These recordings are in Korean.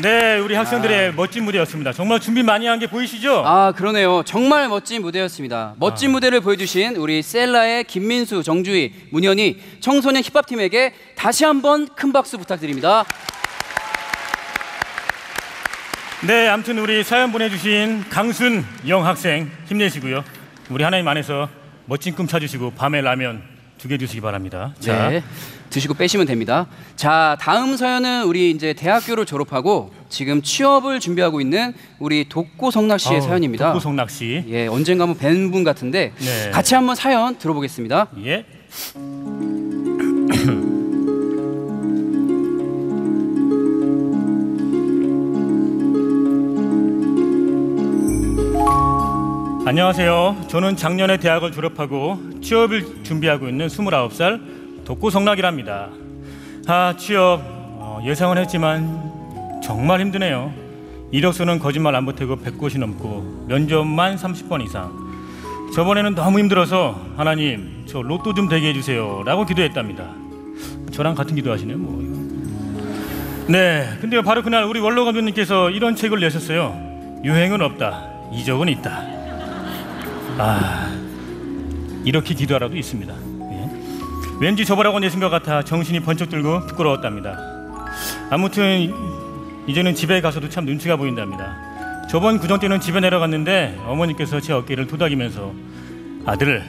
네, 우리 학생들의 멋진 무대였습니다. 정말 준비 많이 한 게 보이시죠? 아 그러네요. 정말 멋진 무대였습니다. 멋진 무대를 보여주신 우리 셀라의 김민수, 정주희, 문현이 청소년 힙합 팀에게 다시 한번 큰 박수 부탁드립니다. 네, 아무튼 우리 사연 보내주신 강순 영 학생 힘내시고요. 우리 하나님 안에서 멋진 꿈 찾으시고 밤에 라면 두 개 드시기 바랍니다. 자, 네. 드시고 빼시면 됩니다. 자, 다음 사연은 우리 이제 대학교를 졸업하고 지금 취업을 준비하고 있는 우리 독고 아우, 사연입니다. 독고성 낚시. 예, 언젠가 한번 뵌분 같은데 네. 같이 한번 사연 들어보겠습니다. 예. 안녕하세요. 저는 작년에 대학을 졸업하고 취업을 준비하고 있는 29살 독고성락이랍니다. 아, 취업 어, 예상은 했지만 정말 힘드네요. 이력서는 거짓말 안 보태고 100곳이 넘고 면접만 30번 이상. 저번에는 너무 힘들어서 하나님 저 로또 좀 되게 해주세요 라고 기도했답니다. 저랑 같은 기도하시네요. 뭐. 네, 근데 바로 그날 우리 원로 감독님께서 이런 책을 내셨어요. 유행은 없다, 이적은 있다. 아, 이렇게 기도하라도 있습니다. 예. 왠지 저보라고 내신 것 같아 정신이 번쩍 들고 부끄러웠답니다. 아무튼 이제는 집에 가서도 참 눈치가 보인답니다. 저번 구정 때는 집에 내려갔는데 어머니께서 제 어깨를 토닥이면서 아들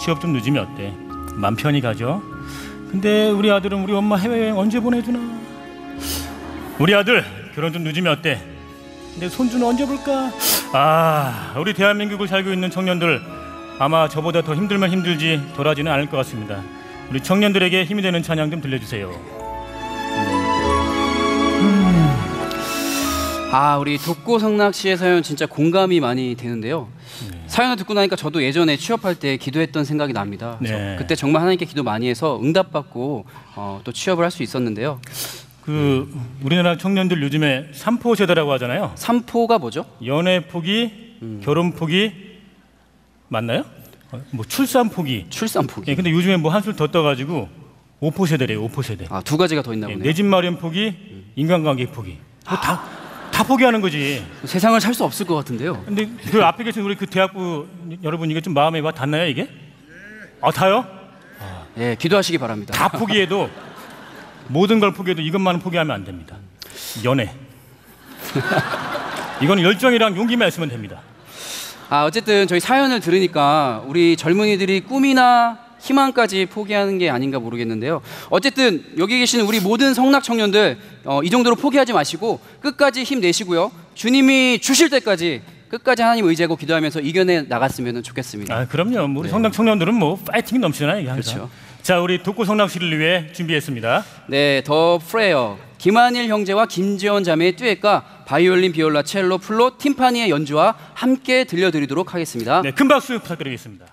취업 좀 늦으면 어때? 맘 편히 가죠. 근데 우리 아들은 우리 엄마 해외여행 언제 보내주나? 우리 아들 결혼 좀 늦으면 어때? 근데 손주는 언제 볼까? 아, 우리 대한민국을 살고 있는 청년들 아마 저보다 더 힘들면 힘들지 덜하지는 않을 것 같습니다. 우리 청년들에게 힘이 되는 찬양 좀 들려주세요. 아, 우리 독고 성락 씨의 사연 진짜 공감이 많이 되는데요. 사연을 듣고 나니까 저도 예전에 취업할 때 기도했던 생각이 납니다. 그래서 네. 그때 정말 하나님께 기도 많이 해서 응답받고 어, 또 취업을 할 수 있었는데요. 그 우리나라 청년들 요즘에 삼포 세대라고 하잖아요. 삼포가 뭐죠? 연애 포기, 결혼 포기 맞나요? 어, 뭐 출산 포기. 출산 포기. 예, 근데 요즘에 뭐 한술 더 떠가지고 오포 세대래요. 오포 세대. 아, 두 가지가 더 있나 보네요. 내 집 마련 포기, 인간관계 포기. 뭐 다, 다 포기하는 거지. 세상을 살 수 없을 것 같은데요. 근데 그 앞에 계신 우리 그 대학부 여러분 이게 좀 마음에 와 닿나요 이게? 아 다요? 예, 기도하시기 바랍니다. 다 포기해도 모든 걸 포기해도 이것만은 포기하면 안 됩니다. 연애. 이거는 열정이랑 용기만 있으면 됩니다. 아, 어쨌든 저희 사연을 들으니까 우리 젊은이들이 꿈이나 희망까지 포기하는 게 아닌가 모르겠는데요. 어쨌든 여기 계시는 우리 모든 성낙 청년들 어, 이 정도로 포기하지 마시고 끝까지 힘내시고요. 주님이 주실 때까지 끝까지 하나님 의지하고 기도하면서 이겨내 나갔으면 좋겠습니다. 아 그럼요. 뭐 우리 성남 청년들은 뭐 파이팅이 넘치잖아요. 항상. 그렇죠. 자 우리 독고 성남 씨를 위해 준비했습니다. 네, 더 프레어 김한일 형제와 김지원 자매의 듀엣과 바이올린, 비올라, 첼로, 플로, 팀파니의 연주와 함께 들려드리도록 하겠습니다. 네, 큰 박수 부탁드리겠습니다.